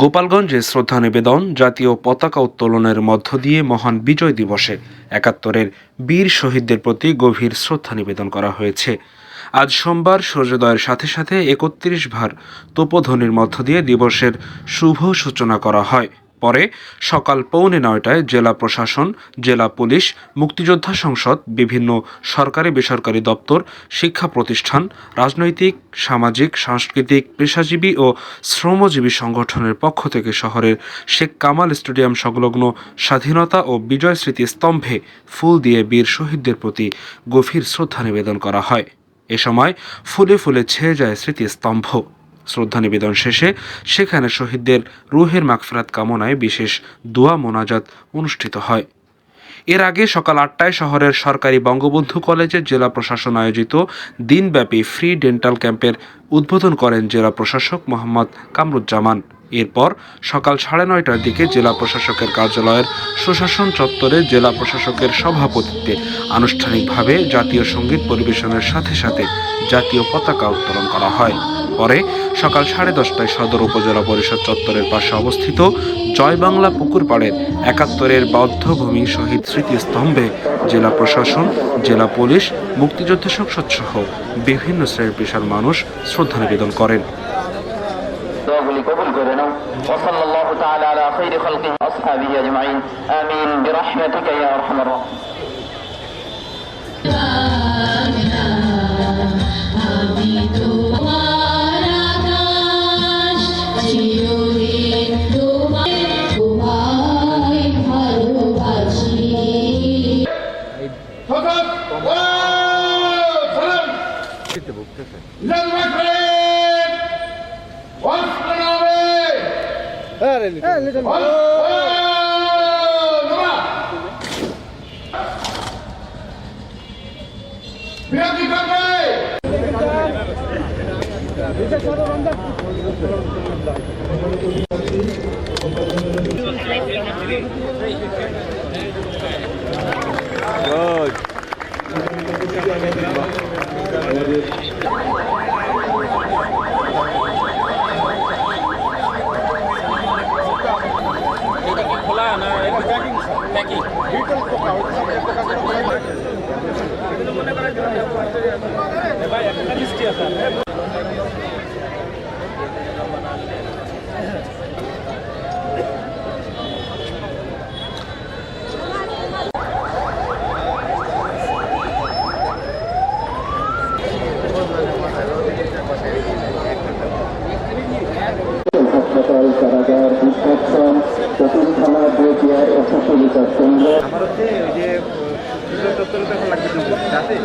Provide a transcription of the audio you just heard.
গোপালগঞ্জে শ্রদ্ধা নিবেদন, জাতীয় পতাকা উত্তোলনের মধ্য দিয়ে মহান বিজয় দিবসে একাত্তরের বীর শহীদদের প্রতি গভীর শ্রদ্ধা নিবেদন করা হয়েছে। আজ সোমবার সূর্যোদয়ের সাথে সাথে একত্রিশ ভার তোপধ্বনির মধ্য দিয়ে দিবসের শুভ সূচনা করা হয়। পরে সকাল পৌনে নয়টায় জেলা প্রশাসন, জেলা পুলিশ, মুক্তিযোদ্ধা সংসদ, বিভিন্ন সরকারি বেসরকারি দপ্তর, শিক্ষা প্রতিষ্ঠান, রাজনৈতিক, সামাজিক, সাংস্কৃতিক, পেশাজীবী ও শ্রমজীবী সংগঠনের পক্ষ থেকে শহরের শেখ কামাল স্টেডিয়াম সংলগ্ন স্বাধীনতা ও বিজয় স্মৃতি স্তম্ভে ফুল দিয়ে বীর শহীদদের প্রতি গভীর শ্রদ্ধা নিবেদন করা হয়। এ সময় ফুলে ফুলে ছেয়ে যায় স্মৃতিস্তম্ভ। শ্রদ্ধা নিবেদন শেষে সেখানে শহীদদের রুহের মাগফিরাত কামনায় বিশেষ দোয়া মোনাজাত অনুষ্ঠিত হয়। এর আগে সকাল আটটায় শহরের সরকারি বঙ্গবন্ধু কলেজে জেলা প্রশাসন আয়োজিত দিনব্যাপী ফ্রি ডেন্টাল ক্যাম্পের উদ্বোধন করেন জেলা প্রশাসক মোহাম্মদ কামরুজ্জামান। এরপর সকাল সাড়ে নয়টার দিকে জেলা প্রশাসকের কার্যালয়ের সুশাসন চত্বরে জেলা প্রশাসকের সভাপতিত্বে আনুষ্ঠানিকভাবে জাতীয় সংগীত পরিবেশনের সাথে সাথে জাতীয় পতাকা উত্তোলন করা হয়। পরে সকাল সাড়ে দশটায় সদর উপজেলা পরিষদ চত্বরের পাশে অবস্থিত জয় বাংলা পুকুর পাড়ের একাত্তরের বদ্ধভূমি শহীদ স্মৃতিস্তম্ভে জেলা প্রশাসন জেলা পুলিশ মুক্তিযোদ্ধা সংসদ সহ বিভিন্ন শ্রেণীর পেশার মানুষ শ্রদ্ধা নিবেদন করেন দোয়াগুলি কবুল করে নাও وصلى الله تعالى على خير خلقه واصحابه اجمعين امين برحمتك يا ارحم الراحمين চিরদিন তোমায় তোমায় ম্যাগি মনে করেন চতুর্থ থানা বইটিয়ার প্রশাসনিক কেন্দ্র আমার হচ্ছে ওই যে লাগবে